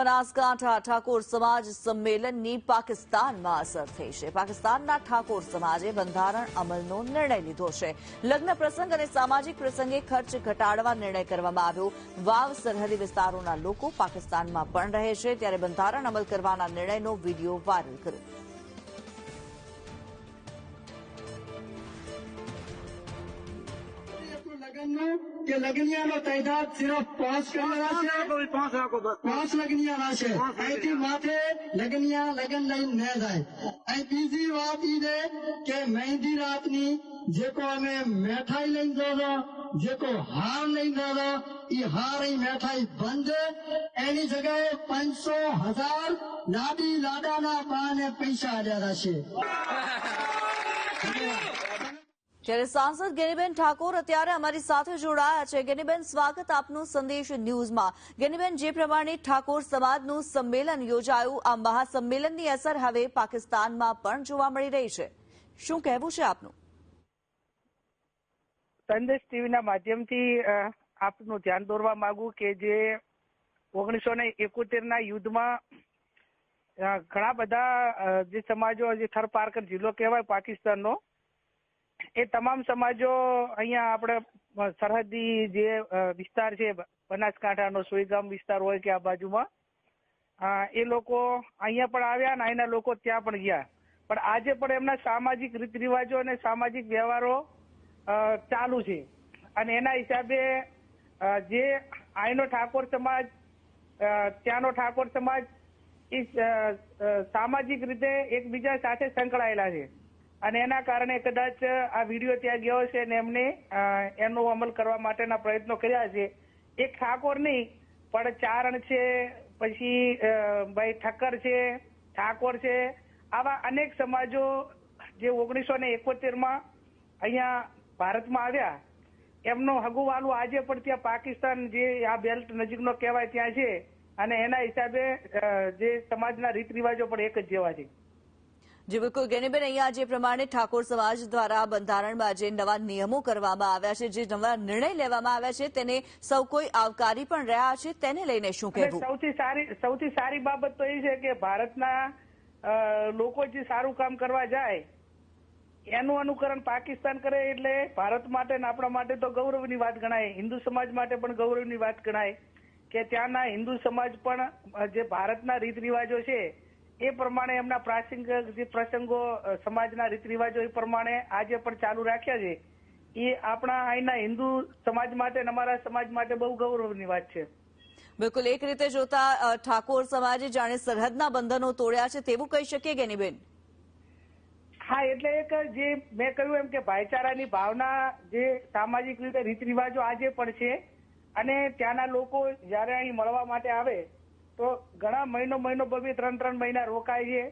બનાસકાંઠા ઠાકોર સમાજ સંમેલનની પાકિસ્તાનમાં અસર થઈ છે. પાકિસ્તાનના ઠાકોર સમાજે બંધારણ અમલનો નિર્ણય લીધો છે. લગ્ન પ્રસંગ અને સામાજિક પ્રસંગે ખર્ચ ઘટાડવા નિર્ણય કરવામાં આવ્યો. વાવ, સરહદી વિસ્તારોના લોકો પાકિસ્તાનમાં પણ રહે છે. ત્યારે બંધારણ અમલ કરવાના નિર્ણયનો વીડિયો વાયરલ કર્યો. લગ્નનું કે લગ્નિયાનો તાદાદ સિર્ફ પાંચ કરવાના છે કોઈ પાંચ રાખો બસ પાંચ લગ્નિયાના છે અહીંથી માથે લગ્નિયા લગ્ન લઈને ન જાય અહીં બીજી વાત ઈ છે કે મહેંદી રાતની જેકો અમે મેઠાઈ લઈને જતો જેકો હાર લઈને જતો ઈ હાર અહીં મેઠાઈ બંધ એની જગ્યાએ પાંચસો હજાર લાડી લાડાના બાને પૈસા આલ્યા છે જ્યારે સાંસદ ગેનીબેન ઠાકોર અત્યારે અમારી સાથે જોડાયા છે. ગેનીબેન સ્વાગત આપનું સંદેશ ન્યૂઝમાં. ગેનીબેન જે પ્રમાણે ઠાકોર સમાજનું સંમેલન યોજાયું આ મહાસંમેલનની અસર હવે પાકિસ્તાનમાં પણ જોવા મળી રહી છે. શું કહેવું છે આપનું? સંદેશ ટીવીના માધ્યમથી આપનું ધ્યાન દોરવા માંગુ કે જે ઓગણીસો ને એકોતેર ના યુદ્ધમાં ઘણા બધા જે સમાજો, જે થર પારકર જિલ્લો કહેવાય, પાકિસ્તાનનો એ તમામ સમાજો અહીંયા આપણે સરહદી જે વિસ્તાર છે, બનાસકાંઠાનો, સુઈગામ વિસ્તાર હોય કે આ બાજુમાં એ લોકો અહીંયા પણ આવ્યા અને અહીંના લોકો ત્યાં પણ ગયા. પણ આજે પણ એમના સામાજિક રીત રિવાજો અને સામાજિક વ્યવહારો ચાલુ છે. અને એના હિસાબે જે અહીંનો ઠાકોર સમાજ ત્યાંનો ઠાકોર સમાજ, એ સામાજિક રીતે એકબીજા સાથે સંકળાયેલા છે. અને એના કારણે કદાચ આ વીડિયો ત્યાં ગયો છે ને એમને એનો અમલ કરવા માટેના પ્રયત્નો કર્યા છે. એક ઠાકોર નહીં, પણ ચારણ છે, પછી ભાઈ ઠક્કર છે, ઠાકોર છે, આવા અનેક સમાજો જે ઓગણીસો ને એકોતેરમાં અહીંયા ભારતમાં આવ્યા, એમનો હગુવાલું આજે પણ ત્યાં પાકિસ્તાન જે આ બેલ્ટ નજીકનો કહેવાય ત્યાં છે. અને એના હિસાબે જે સમાજના રીત રિવાજો પણ એક જ જેવા છે. જી બિલકુલ ગેનીબેન અહીંયા જે પ્રમાણે ઠાકોર સમાજ દ્વારા બંધારણમાં જે નવા નિયમો કરવામાં આવ્યા છે જે નવા નિર્ણય લેવામાં આવ્યા છે તેને સૌ કોઈ આવકારી પણ રહ્યા છે તેને લઈને શું કહેવું? સૌથી સારી સૌથી સારી બાબત તો એ છે કે ભારતના લોકો જે સારું કામ કરવા જાય એનું અનુકરણ પાકિસ્તાન કરે એટલે ભારત માટે ને આપણા માટે તો ગૌરવની વાત ગણાય હિન્દુ સમાજ માટે પણ ગૌરવની વાત ગણાય કે ત્યાંના હિન્દુ સમાજ પણ જે ભારતના રીત રિવાજો છે એ પ્રમાણે એમના પ્રાસંગિક જે પ્રસંગો સમાજના રીત રિવાજો એ પ્રમાણે આજે પણ ચાલુ રાખ્યા છે. એ આપણા અહીંના હિન્દુ સમાજ માટે અને અમારા સમાજ માટે બહુ ગૌરવની વાત છે. બિલકુલ એક રીતે જોતા ઠાકોર સમાજે જાણે સરહદના બંધનો તોડ્યા છે તેવું કહી શકીએ ગેનીબેન હા એટલે એક જે મેં કહ્યું એમ કે ભાઈચારાની ભાવના જે સામાજિક રીતે રીત રિવાજો આજે પણ છે. અને ત્યાંના લોકો જયારે અહીં મળવા માટે આવે તો ઘણા મહિનો મહિનો બબે ત્રણ ત્રણ મહિના રોકાય છે.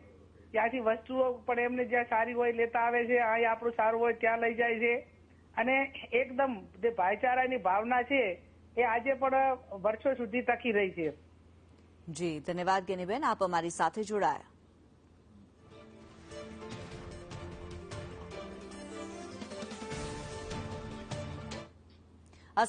ત્યાંથી વસ્તુઓ પણ એમને જ્યાં સારી હોય લેતા આવે છે, અહીં આપણું સારું હોય ત્યાં લઈ જાય છે. અને એકદમ જે ભાઈચારાની ભાવના છે, એ આજે પણ વર્ષો સુધી ટકી રહી છે. જી, ધન્યવાદ ગેનીબેન, આપ અમારી સાથે જોડાયા. આ